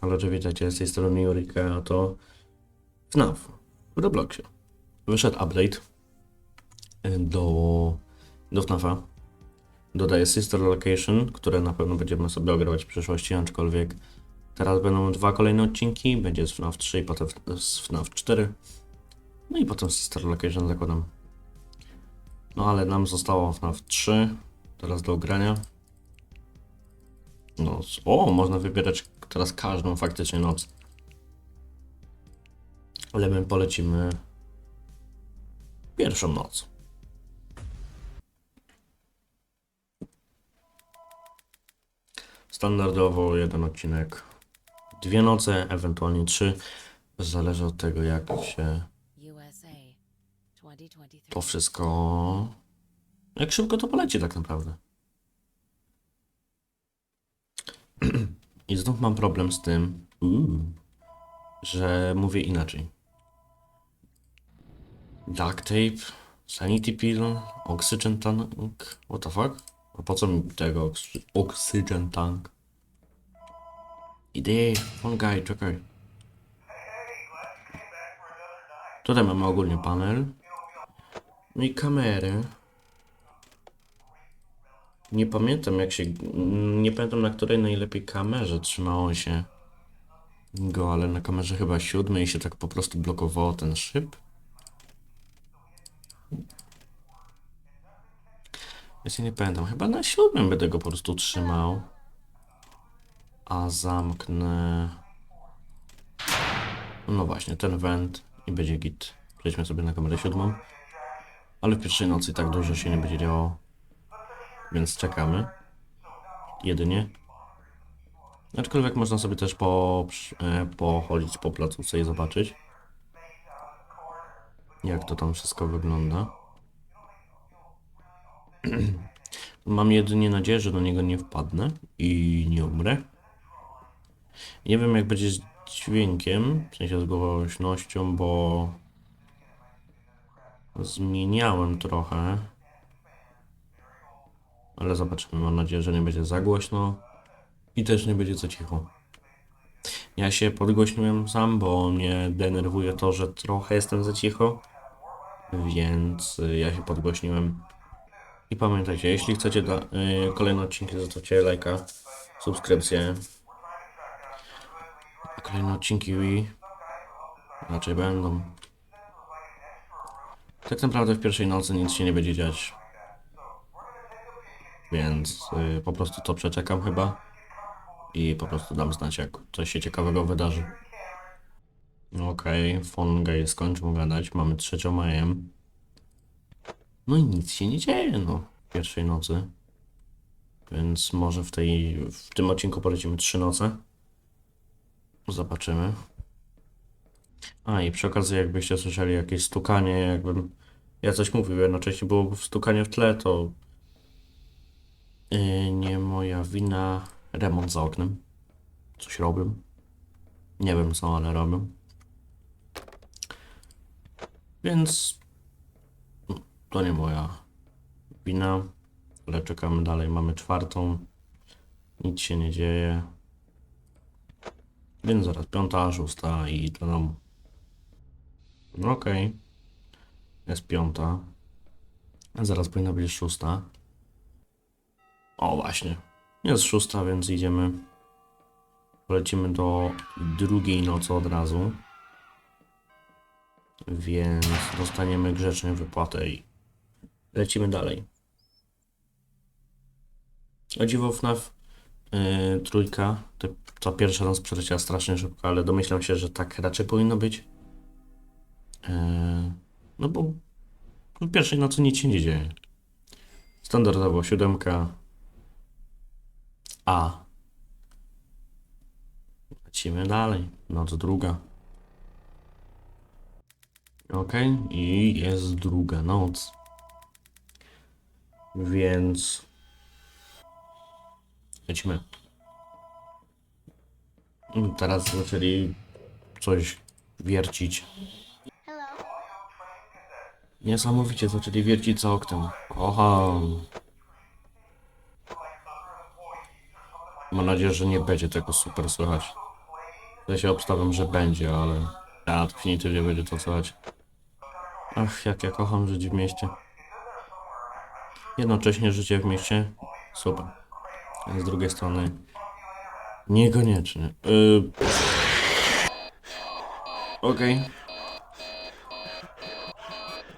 Ale że wiecie, z tej strony a to FNAF w Robloxie. Wyszedł update y, do, do FNAFa. Dodaje Sister Location, które na pewno będziemy sobie ogrywać w przyszłości, aczkolwiek teraz będą dwa kolejne odcinki. Będzie z FNAF 3 i potem z FNAF 4. No i potem Sister Location zakładam. No ale nam zostało FNAF 3 teraz do grania. No, o, można wybierać teraz każdą faktycznie noc. Ale my polecimy pierwszą noc. Standardowo jeden odcinek, dwie noce, ewentualnie trzy. Zależy od tego, jak się USA 2023. to wszystko. Jak szybko to poleci, tak naprawdę. I znów mam problem z tym, że mówię inaczej. Duct tape, sanity pill, oxygen tank, what the fuck? A po co mi tego oxygen tank? Idę, on guy, czekaj. Tutaj mamy ogólnie panel. No i kamery. Nie pamiętam jak się. Nie pamiętam na której najlepiej kamerze trzymało się go, ale na kamerze chyba siódmej się tak po prostu blokowało ten szyb. Się nie pamiętam. Chyba na siódmym będę go po prostu trzymał. A zamknę. No właśnie, ten węd i będzie git. Przejdźmy sobie na kamerę siódmą. Ale w pierwszej nocy tak dużo się nie będzie działo. Więc czekamy. Jedynie. Aczkolwiek można sobie też po, e, pochodzić po placówce i zobaczyć. Jak to tam wszystko wygląda. Mam jedynie nadzieję, że do niego nie wpadnę i nie umrę. Nie wiem jak będzie z dźwiękiem, w sensie z głośnością, bo zmieniałem trochę. Ale zobaczymy. Mam nadzieję, że nie będzie za głośno i też nie będzie za cicho. Ja się podgłośniłem sam, bo mnie denerwuje to, że trochę jestem za cicho. Więc y, ja się podgłośniłem. I pamiętajcie, jeśli chcecie da, y, kolejne odcinki, zostawcie lajka, subskrypcję. Kolejne odcinki raczej będą. Tak naprawdę w pierwszej nocy nic się nie będzie dziać. Więc y, po prostu to przeczekam chyba. I po prostu dam znać, jak coś się ciekawego wydarzy. Okej, okay, Fongaj skończył gadać. Mamy trzecią majem. No i nic się nie dzieje, no. Pierwszej nocy. Więc może w tej, w tym odcinku polecimy trzy noce. Zobaczymy. A i przy okazji, jakbyście słyszeli jakieś stukanie, jakbym ja coś mówił, jednocześnie było stukanie w tle, to yy, nie moja wina. Remont za oknem. Coś robią. Nie wiem co, ale robią. Więc no, to nie moja wina, ale czekamy dalej. Mamy czwartą. Nic się nie dzieje. Więc zaraz piąta, szósta i domu. No Okej. Jest piąta. Zaraz powinna być szósta. O właśnie. Jest szósta, więc idziemy. Polecimy do drugiej nocy od razu. Więc dostaniemy grzecznie wypłatę i lecimy dalej. O dziwo FNAF yy, trójka, to, ta pierwsza nas przeleciała strasznie szybko, ale domyślam się, że tak raczej powinno być. Yy, no bo w pierwszej nocy nic się nie dzieje. Standardowo siódemka, a. Lecimy dalej. Noc druga. Ok, i jest druga noc. Więc. Lecimy. Teraz zaczęli coś wiercić. Niesamowicie zaczęli wiercić za oknem. Kocham. Mam nadzieję, że nie będzie tego super słychać. Ja się obstawiam, że będzie, ale ja definitywnie będzie to słuchać. Ach, jak ja kocham żyć w mieście. Jednocześnie życie w mieście super. Z drugiej strony niekoniecznie. Yy... Okej.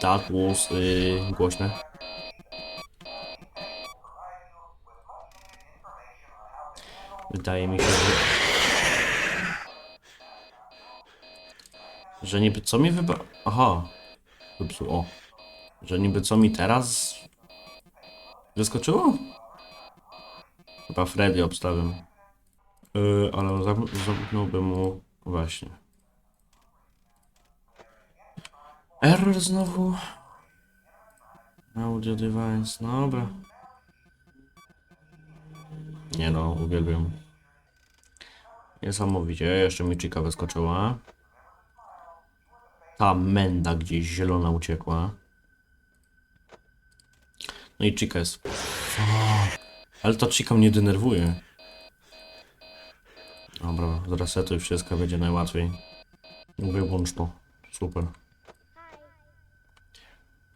That was yy, głośne. Wydaje mi się, że... Że niby co mi wyba... Aha. Wypsuł, o. Że niby co mi teraz... Wyskoczyło? Chyba Freddy obstawiam. Yy, ale zam zamknąłbym mu... Właśnie. Error znowu. Audio device, no dobra. Nie no, uwielbiam. Niesamowicie, jeszcze mi Chica wyskoczyła. Ta menda gdzieś zielona uciekła. No i Chica jest... Ale ta Chica mnie denerwuje. Dobra, zresetuj wszystko, będzie najłatwiej. Wyłącz to. Super.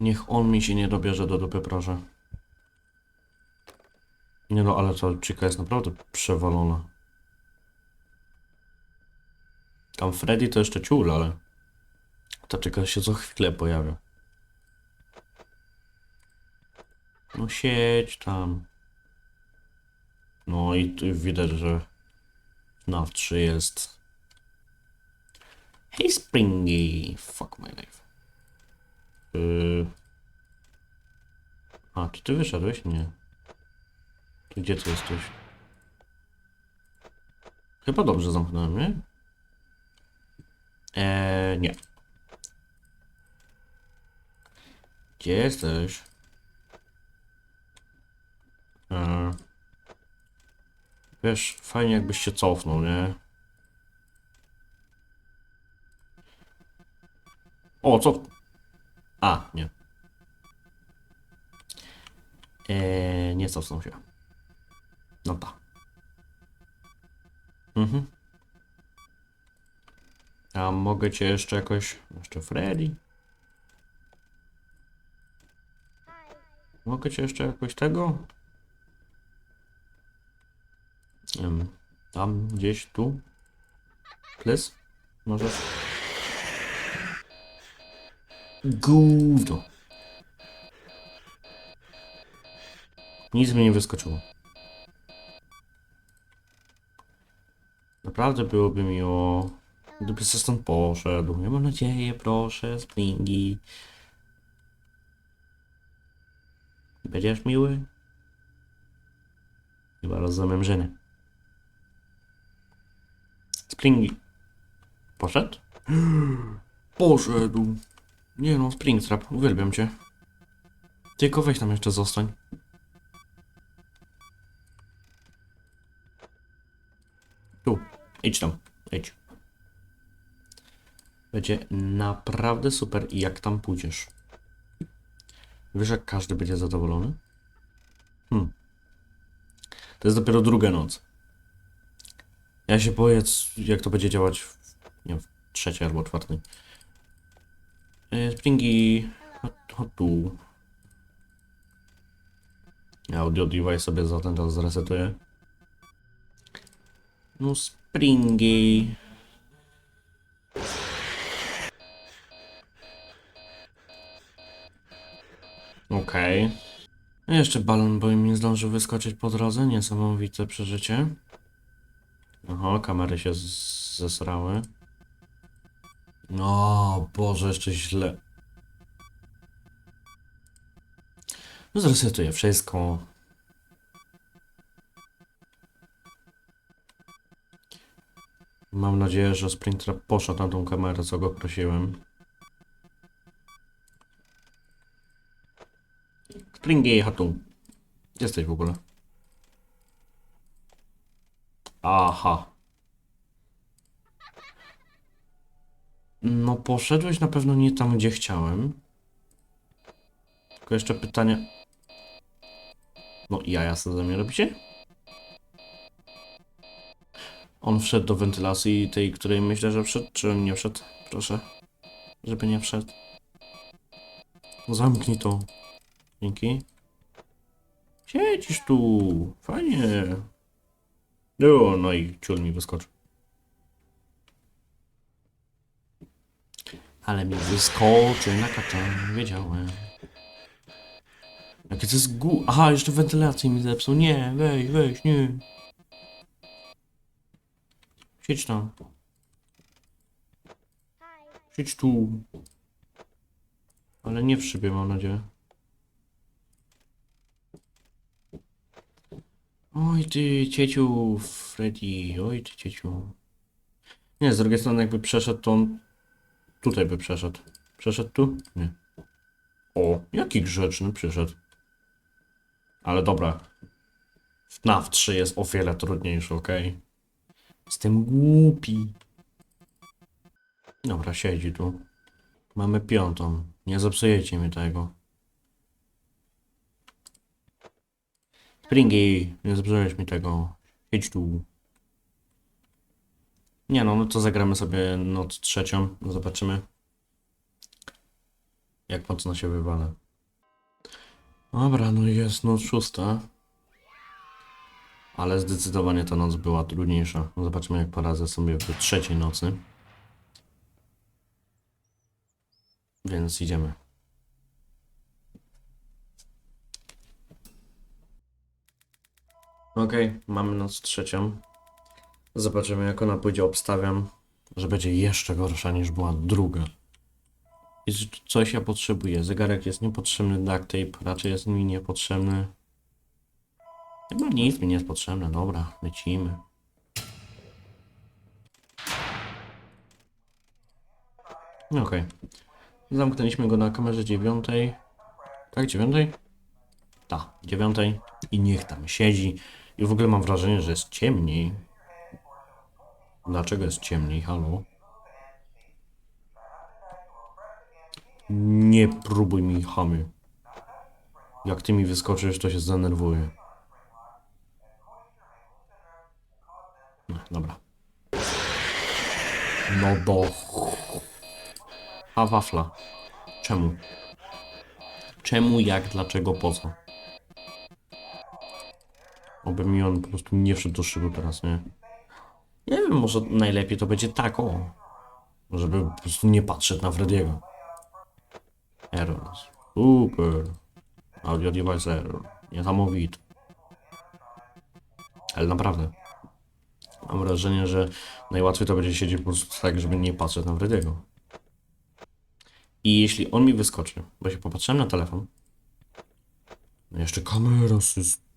Niech on mi się nie dobierze do dupy, proszę. Nie no, ale ta Chica jest naprawdę przewalona. Tam Freddy to jeszcze ciul, ale... Ta Chica się co chwilę pojawia. No siedź tam. No i tu widać, że FNAF 3 jest... Hey Springy! Fuck my life. Yy... A, czy ty wyszedłeś? Nie. To Gdzie ty jesteś? Chyba dobrze zamknąłem, nie? Eee, nie. Gdzie jesteś? Eee. Wiesz, fajnie jakbyś się cofnął, nie? O, co? A, nie. Eee, nie cofnął się. No tak. Mhm. A mogę cię jeszcze jakoś... Jeszcze Freddy? Mogę cię jeszcze jakoś tego? Nie wiem. Tam, gdzieś, tu? Please? Może? Gówno. Nic mi nie wyskoczyło. Naprawdę byłoby miło, gdyby se stąd poszedł. Ja mam nadzieję, proszę, Springi. Będziesz miły? Chyba rozumiem, że nie. Springi. Poszedł? Poszedł. Nie no, Springtrap, uwielbiam cię. Tylko weź tam jeszcze zostań. Tu, idź tam, idź. Będzie naprawdę super, jak tam pójdziesz. Wiesz, jak każdy będzie zadowolony? Hmm. To jest dopiero druga noc. Ja się boję, jak to będzie działać w, nie w trzeciej albo czwartej. E, Springi, chodź tu. Ja audio device sobie za ten czas zresetuję. No Springi. Okej. Okay. Jeszcze balon boy mi zdążył wyskoczyć po drodze. Niesamowite przeżycie. Oho, kamery się zesrały. O Boże, jeszcze źle. No zresetuję wszystko. Mam nadzieję, że Springtrap poszedł na tą kamerę, co go prosiłem. Springy, hatu. Gdzie jesteś w ogóle? Aha. No poszedłeś na pewno nie tam, gdzie chciałem. Tylko jeszcze pytanie. No i jaja co ze mnie robicie? On wszedł do wentylacji tej, której myślę, że wszedł, czy on nie wszedł? Proszę. Żeby nie wszedł. Zamknij to. Dzięki. Siedzisz tu. Fajnie. No, no i ciul mi wyskoczył. Ale mi wyskoczy na kaczan, wiedziałem. Jakie to jest gu... Aha, jeszcze wentylację mi zepsuł. Nie, weź, weź, nie. Siedź tam. Siedź tu. Ale nie w szybie, mam nadzieję. Oj ty, cieciu, Freddy, oj ty, cieciu. Nie, z drugiej strony jakby przeszedł, to on tutaj by przeszedł. Przeszedł tu? Nie. O, jaki grzeczny przyszedł. Ale dobra. FNAF 3 jest o wiele trudniejszy, okej? Jestem głupi. Dobra, siedzi tu. Mamy piątą. Nie zepsujecie mi tego. Springy, nie zepsułeś mi tego. Siedź tu. Nie no, no to zagramy sobie noc trzecią. Zobaczymy. Jak mocno się wywala. Dobra, no jest noc szósta. Ale zdecydowanie ta noc była trudniejsza. Zobaczymy jak poradzę sobie w trzeciej nocy. Więc idziemy. Okej, mamy noc trzecią. Zobaczymy jak ona pójdzie. Obstawiam, że będzie jeszcze gorsza niż była druga. Coś ja potrzebuję. Zegarek jest niepotrzebny, duct tape raczej jest mi niepotrzebny. Chyba nic mi nie jest potrzebne. Dobra, lecimy. Okej. Zamknęliśmy go na kamerze dziewiątej. Tak, dziewiątej? Tak, dziewiątej. I niech tam siedzi. I w ogóle mam wrażenie, że jest ciemniej. Dlaczego jest ciemniej? Halo? Nie próbuj mi chamy. Jak ty mi wyskoczysz, to się zdenerwuję. No, dobra. No do... A wafla. Czemu? Czemu, jak, dlaczego, po co? Oby mi on po prostu nie wszedł do szybu teraz, nie? Nie wiem, może najlepiej to będzie tak, o. Żeby po prostu nie patrzeć na Frediego. Error. Super. Audio device error. Niesamowite. Ale naprawdę. Mam wrażenie, że najłatwiej to będzie siedzieć po prostu tak, żeby nie patrzeć na Frediego. I jeśli on mi wyskoczy, bo się popatrzyłem na telefon. No jeszcze kamera sys.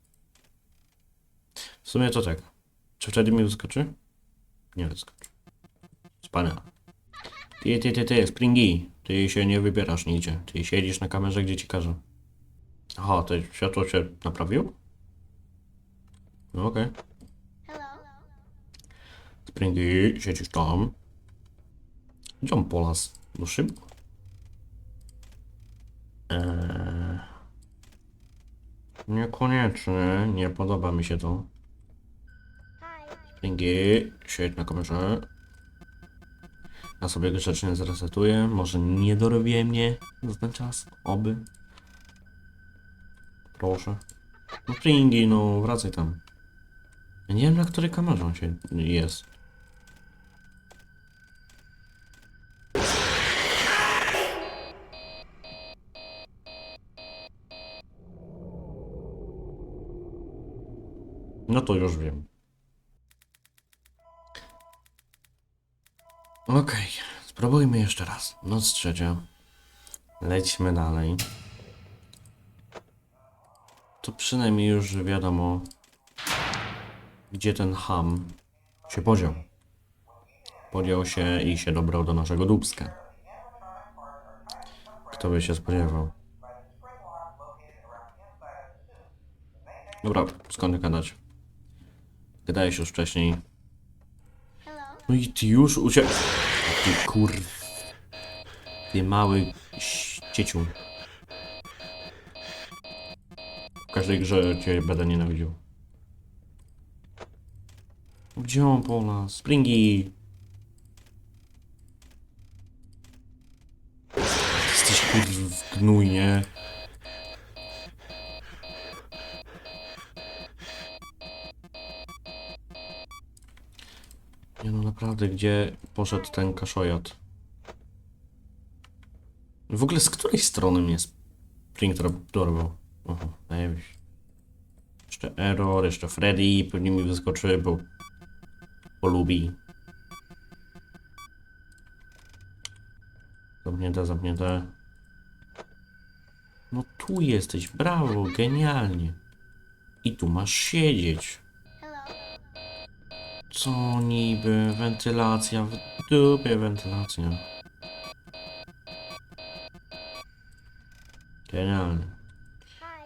W sumie to tak. Czy wtedy mi wyskoczy? Nie wyskoczy. Wspaniale. Ty, ty, ty, ty, Springy. Ty się nie wybierasz nigdzie. Ty siedzisz na kamerze, gdzie ci każę. Aha, to światło się naprawiło? No okej. Springy, siedzisz tam. Gdzie on polas? Do szyb? Eee... Niekoniecznie, nie podoba mi się to. Springy, siedź na kamerze. Ja sobie grzecznie zresetuję. Może nie dorobię mnie za ten czas. Oby. Proszę. No Springy, no wracaj tam. Ja nie wiem na której kamerze on się jest. No to już wiem. Okej, spróbujmy jeszcze raz. Noc trzecia. Lećmy dalej. To przynajmniej już wiadomo, gdzie ten ham się podział. Podział się i się dobrał do naszego dubska. Kto by się spodziewał? Dobra, skąd gadać? Gadałeś już wcześniej. No i ty już uciek... Ty kur... Ty mały ścieciu. W każdej grze cię będę nienawidził. Gdzie on pola? Springi! Jesteś kurw gnój, nie? Naprawdę, gdzie poszedł ten kaszojat? W ogóle z której strony mnie Spring dorwał? Oho, najlepiej. Jeszcze Error, jeszcze Freddy, pewnie mi wyskoczy, bo polubi. Zamknięte, zamknięte. No tu jesteś, brawo, genialnie. I tu masz siedzieć. Co niby, wentylacja, w dupie wentylacja. Genialnie.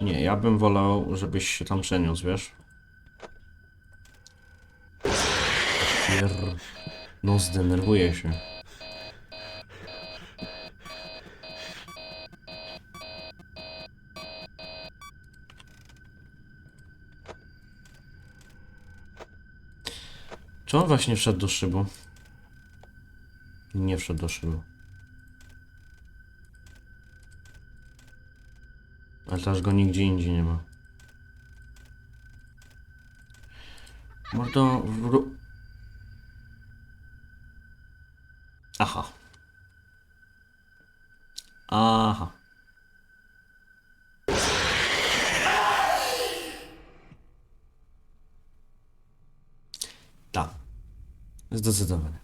Nie, ja bym wolał, żebyś się tam przeniósł, wiesz? Pier... No zdenerwuję się. Czy on właśnie wszedł do szybu? Nie wszedł do szybu. Ale też go nigdzie indziej nie ma. Mordo, wró... Aha. Aha. Tak. Zdecydowanie.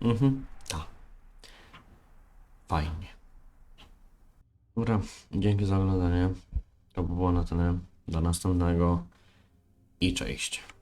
Mhm, tak. Fajnie. Dobra, dzięki za oglądanie. To by było na tyle. Do następnego i cześć.